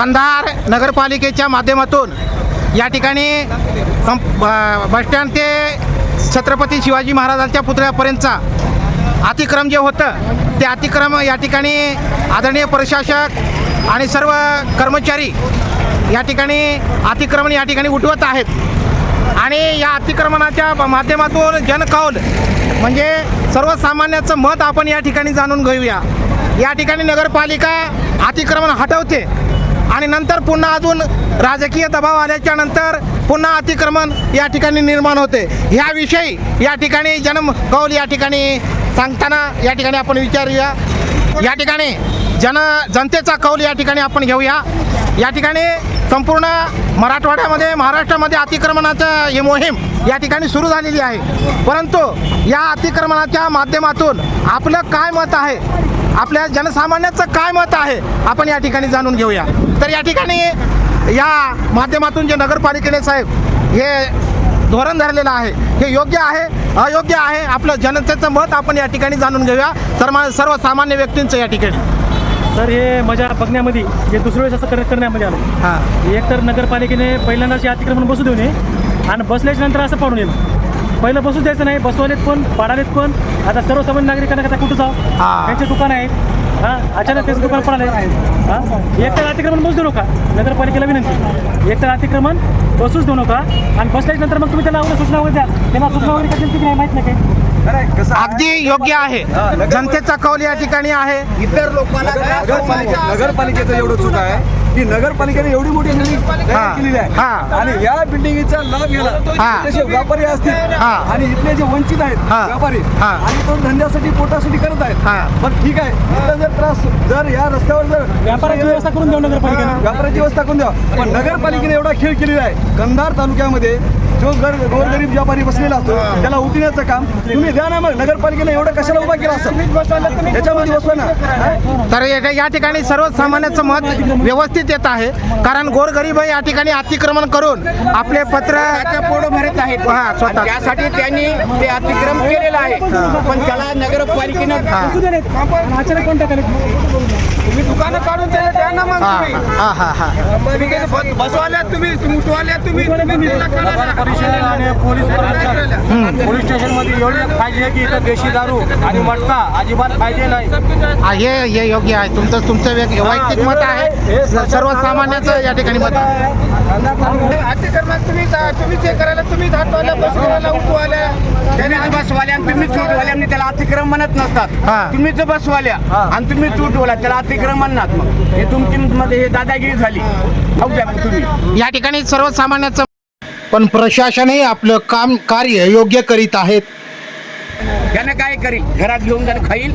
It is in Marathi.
कंधार नगरपालिकेच्या माध्यमातून या ठिकाणी संप बसस्टँड ते छत्रपती शिवाजी महाराजांच्या पुतळ्यापर्यंतचा अतिक्रम जे होतं ते अतिक्रम या ठिकाणी आदरणीय प्रशासक आणि सर्व कर्मचारी या ठिकाणी अतिक्रमण या ठिकाणी उठवत आहेत. आणि या अतिक्रमणाच्या माध्यमातून जनकौल म्हणजे सर्वसामान्याचं मत आपण या ठिकाणी जाणून घेऊया. या ठिकाणी नगरपालिका अतिक्रमण हटवते. आणि नंतर पुन्हा अजून राजकीय दबाव आल्याच्यानंतर पुन्हा अतिक्रमण या ठिकाणी निर्माण होते. ह्याविषयी या ठिकाणी जन्म कौल या ठिकाणी सांगताना या ठिकाणी आपण विचारूया. या ठिकाणी जन जनतेचा कौल या ठिकाणी आपण घेऊया. या ठिकाणी संपूर्ण मराठवाड्यामध्ये महाराष्ट्रामध्ये अतिक्रमणाचं ही मोहीम या ठिकाणी सुरू झालेली आहे. परंतु या अतिक्रमणाच्या माध्यमातून आपलं काय मत आहे? आपल्या जनसामान्याचं काय मत आहे आपण या ठिकाणी जाणून घेऊया. तर या ठिकाणी या माध्यमातून जे नगरपालिकेने साहेब हे धोरण धरलेलं आहे हे योग्य आहे अयोग्य आहे आपलं जनतेचं मत आपण या ठिकाणी जाणून घेऊया. सर्व सर्वसामान्य व्यक्तींचं या ठिकाणी. सर हे माझ्या बघण्यामध्ये हे दुसऱ्या वेळेस असं कर- करण्यामध्ये आलं. हां. एक तर नगरपालिकेने पहिल्यांदाच हे अतिक्रमण बसू देऊ नये आणि बसल्याच्या नंतर असं पाडून येईल. पहिलं बसू द्यायचं नाही बसवालेत पण पाडालेत पण. आता सर्वसामान्य नागरिकांना आता कुठं जाऊ हा. त्यांचे दुकान आहेत हां अचानक त्याचं दुकान पडाले हां? एक तर अतिक्रमण बसू देऊ नका. नगरपालिकेला विनंती. एक तर अतिक्रमण बसूच देऊ नका. आणि बसल्याच्या नंतर मग तुम्ही त्याला अगोदर सूचना वगैरे द्या. त्यांना सूचना वगैरे कधी नाही माहीत नाही काही. अगदी योग्य आहे. जनतेचा कौल या ठिकाणी आहे. इतर लोकांना नगरपालिका नगरपालिकेचं एवढं चूक आहे. की नगरपालिकेने एवढी मोठी बिल्डिंग. तयार केलेली हा. आहे आणि या बिल्डिंगचा लाभ घ्यायला हा. तसे व्यापारी असतील हा. आणि इथले जे वंचित आहेत हा. व्यापारी हा. आणि तो धंद्यासाठी पोटासाठी करत आहेत हा. पण ठीक आहे इथं जर त्रास जर या रस्त्यावर जर व्यापाराची व्यवस्था करून देऊ नगरपालिकेने व्यापाराची व्यवस्था करून द्या पण नगरपालिकेने एवढा खेळ केलेला आहे कंधार तालुक्यामध्ये जो गर गोरगरीब व्यापारी बसलेला असतो त्याला उठण्याचं काम तुम्ही द्या ना मग. नगरपालिकेने एवढं कशाला उभा केला असेल त्याच्यामध्ये बसवा ना? तर या या ठिकाणी सर्वसामान्याचं मत व्यवस्थित येत आहे. कारण गोरगरीब या ठिकाणी अतिक्रमण करून आपले पत्र पोट भरत आहेत. हा, स्वतः. त्यासाठी त्यांनी ते अतिक्रम केलेलं आहे. पण त्याला नगरपालिकेनं कोणत्या तुम्ही दुकानं काढून त्याला द्या ना मग हा तुम्ही. हा हा हा. बसवाल्या तुम्ही तुम्ही उठवाल्या तुम्ही तुम्ही. परिषद आणि पोलीस प्रशासन. पोलीस स्टेशनमध्ये एवढी पाहिजे की इथं देशी दारू आणि मटका अजिबात पाहिजे नाही. हा, हे हे योग्य आहे. तुमचं तुमचं व्यक्- वैयक्तिक मत आहे. सर्वसामान्याचं या ठिकाणी मत आहे. अतिक्रमण तुम्ही जा- तुम्हीच हे करायला तुम्ही धाटवाल्या बसवाल्या उठवाल्या. त्याने बसवाल्या आणि त्याला हा. नसतात तुम्हीच बसवाल्या आणि तुम्हीच उठवल्या त्याला अतिक्रमण नात मग. हे तुमची मध्ये हे दादागिरी झाली. द्या मग तुम्ही. या ठिकाणी सर्वसामान्याचं पण प्रशासनही आपलं काम कार्य योग्य करीत आहेत. त्यानं काय करील घरात घेऊन त्यानं खाईल.